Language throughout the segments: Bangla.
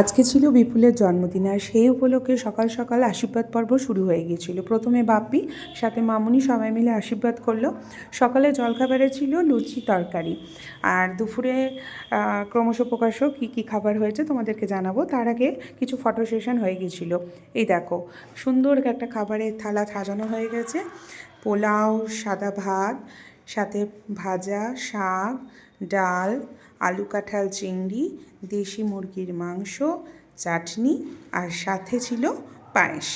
আজকে ছিল বিপুলের জন্মদিন আর সেই উপলক্ষে সকাল সকাল আশীর্বাদ পর্ব শুরু হয়ে গিয়েছিল। প্রথমে বাপ্পি, সাথে মামুনি সবাই মিলে আশীর্বাদ করল। সকালে জলখাবারে ছিল লুচি তরকারি। আর দুপুরে ক্রমশ প্রকাশ্য কী কী খাবার হয়েছে তোমাদেরকে জানাব। তার আগে কিছু ফটো সেশন হয়ে গিয়েছিল। এই দেখো, সুন্দর একটা খাবারের থালা সাজানো হয়ে গেছে। পোলাও, সাদা ভাত, সাথে ভাজা, শাক ডাল, আলু কাঁঠাল চিংড়ি, দেশি মুরগির মাংস, চাটনি আর সাথে ছিল পায়েস।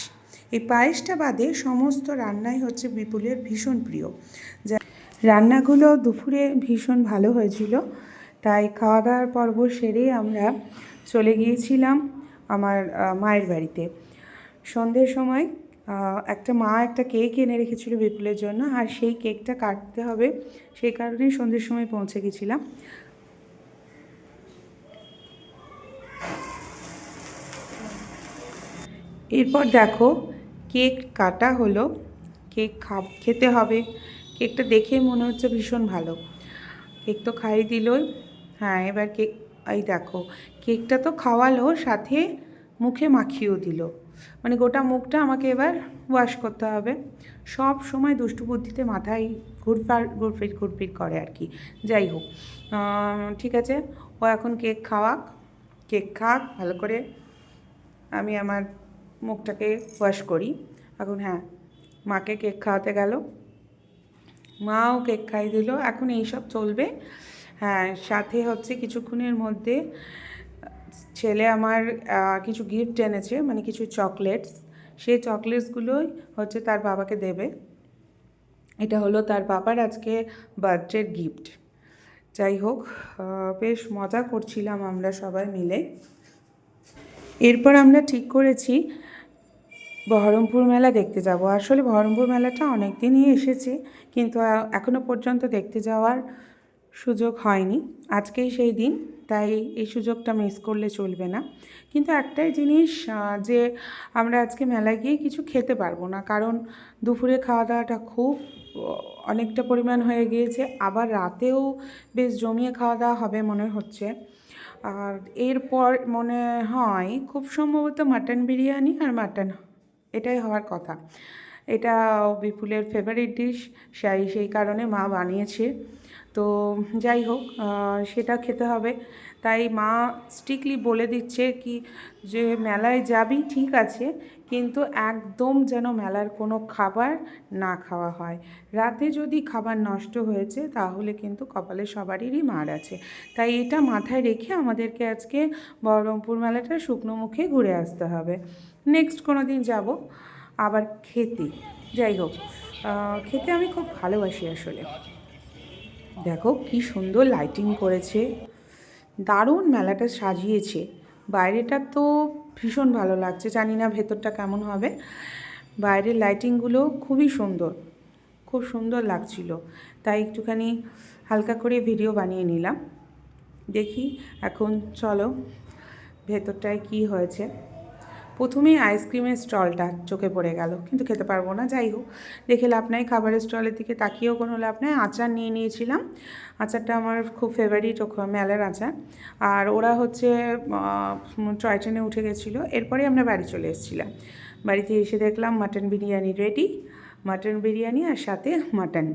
এই পায়েসটা বাদে সমস্ত রান্নাই হচ্ছে বিপুলের ভীষণ প্রিয়। যা রান্নাগুলো দুপুরে ভীষণ ভালো হয়েছিল। তাই খাওয়া দাওয়ার পর্ব সেরে আমরা চলে গিয়েছিলাম আমার মায়ের বাড়িতে। সন্ধ্যের সময় একটা মা একটা কেক এনে রেখেছিল বিপুলের জন্য, আর সেই কেকটা কাটতে হবে। সেই কারণেই সন্ধ্যের সময় পৌঁছে গেছিলাম। এরপর দেখো কেক কাটা হলো কেক খা খেতে হবে। কেকটা দেখে মনে হচ্ছে ভীষণ ভালো। কেক তো খাইয়ে দিলই। হ্যাঁ এবার কেক এই দেখো কেকটা তো খাওয়ালো, সাথে মুখে মাখিয়েও দিল। মানে গোটা মুখটা আমাকে এবার ওয়াশ করতে হবে। সব সময় দুষ্টু বুদ্ধিতে মাথায় ঘুরপার ঘুরফির ঘুরপিট করে আর কি। যাই হোক ঠিক আছে, ও এখন কেক খাওয়াক, কেক খাক, ভালো করে আমি আমার মুখটাকে ওয়াশ করি। এখন হ্যাঁ মাকে কেক খাওয়াতে গেল। মাও কেক খাইয়ে দিল। এখন এইসব চলবে। হ্যাঁ সাথে হচ্ছে কিছুক্ষণের মধ্যে ছেলে আমার কিছু গিফট এনেছে মানে কিছু চকলেটস সেই চকলেটসগুলোই হচ্ছে তার বাবাকে দেবে। এটা হলো তার বাবার আজকে বার্থডের গিফট যাই হোক বেশ মজা করছিলাম আমরা সবাই মিলে। এরপর আমরা ঠিক করেছি বহরমপুর মেলা দেখতে যাব। আসলে বহরমপুর মেলাটা অনেক দিনই এসেছে কিন্তু আহ, এখনও পর্যন্ত দেখতে যাওয়ার সুযোগ হয়নি। আজকেই সেই দিন। তাই এই সুযোগটা মিস করলে চলবে না। কিন্তু একটাই জিনিস যে আমরা আজকে মেলায় গিয়ে কিছু খেতে পারব না। কারণ দুপুরে খাওয়া দাওয়াটা খুব অনেকটা পরিমাণ হয়ে গিয়েছে। আবার রাতেও বেশ জমিয়ে খাওয়া দাওয়া হবে মনে হচ্ছে। আর এরপর মনে হয় খুব সম্ভবত মাটন বিরিয়ানি আর মাটন, এটাই হওয়ার কথা। এটা বিপুলের ফেভারিট ডিশ সেই সেই কারণে মা বানিয়েছে। তো যাই হোক সেটা খেতে হবে। তাই মা স্ট্রিক্টলি বলে দিচ্ছে কি যে, মেলায় যাবি ঠিক আছে, কিন্তু একদম যেন মেলার কোনো খাবার না খাওয়া হয়। রাতে যদি খাবার নষ্ট হয়েছে, তাহলে কিন্তু কপালে সবারই মার আছে। তাই এটা মাথায় রেখে আমাদেরকে আজকে বহরমপুর মেলাটা শুকনো মুখে ঘুরে আসতে হবে। নেক্সট কোনো দিন যাব, আবার খেতে। যাই হোক খেতে আমি খুব ভালোবাসি আসলে। দেখো কি সুন্দর লাইটিং করেছে। দারুণ মেলাটা সাজিয়েছে। বাইরেটা তো ভীষণ ভালো লাগছে, জানি না ভেতরটা কেমন হবে। বাইরের লাইটিংগুলো খুবই সুন্দর, খুব সুন্দর লাগছিল। তাই একটুখানি হালকা করে ভিডিও বানিয়ে নিলাম। দেখি এখন চলো ভেতরটায় কি হয়েছে। প্রথমেই আইসক্রিমের স্টলটা চোখে পড়ে গেল। কিন্তু খেতে পারব না, যাই হোক। দেখে লাভ নাই, খাবারের স্টলের দিকে তাকিয়েও কোনো লাভ নাই। আচার নিয়ে নিয়েছিলাম। আচারটা আমার খুব ফেভারিট মেলার আচার। আর ওরা হচ্ছে টয় ট্রেনে উঠে গেছিল। এরপরে আমরা বাড়ি চলে এসেছিলাম। বাড়িতে এসে দেখলাম mutton biryani ready mutton biryani আর সাথে মাটন।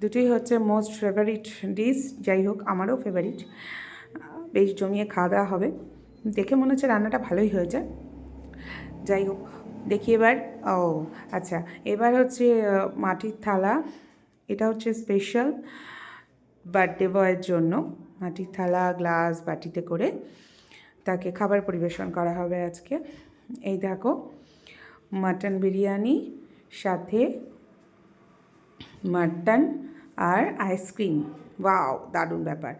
দুটোই হচ্ছে মোস্ট ফেভারিট ডিশ যাই হোক, আমারও ফেভারিট বেশ জমিয়ে খাওয়া দাওয়া হবে। দেখে মনে হচ্ছে রান্নাটা ভালোই হয়েছে। যাই হোক, দেখি এবার। ও আচ্ছা এবার হচ্ছে মাটির থালা। এটা হচ্ছে স্পেশাল বার্থডে বয়ের জন্য। মাটির থালা গ্লাস বাটিতে করে তাকে খাবার পরিবেশন করা হবে আজকে। এই দেখো মাটন বিরিয়ানি, সাথে মাটন আর আইসক্রিম ওয়াও দারুণ ব্যাপার।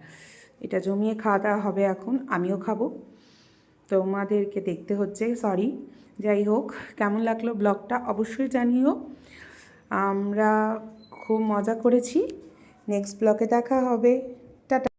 এটা জমিয়ে খাওয়া দাওয়া হবে এখন, আমিও খাব। তোমাদেরকে দেখতে হচ্ছে সরি যাই হোক, কেমন লাগল ব্লগটা অবশ্যই জানিও। আমরা খুব মজা করেছি নেক্সট ব্লগে দেখা হবে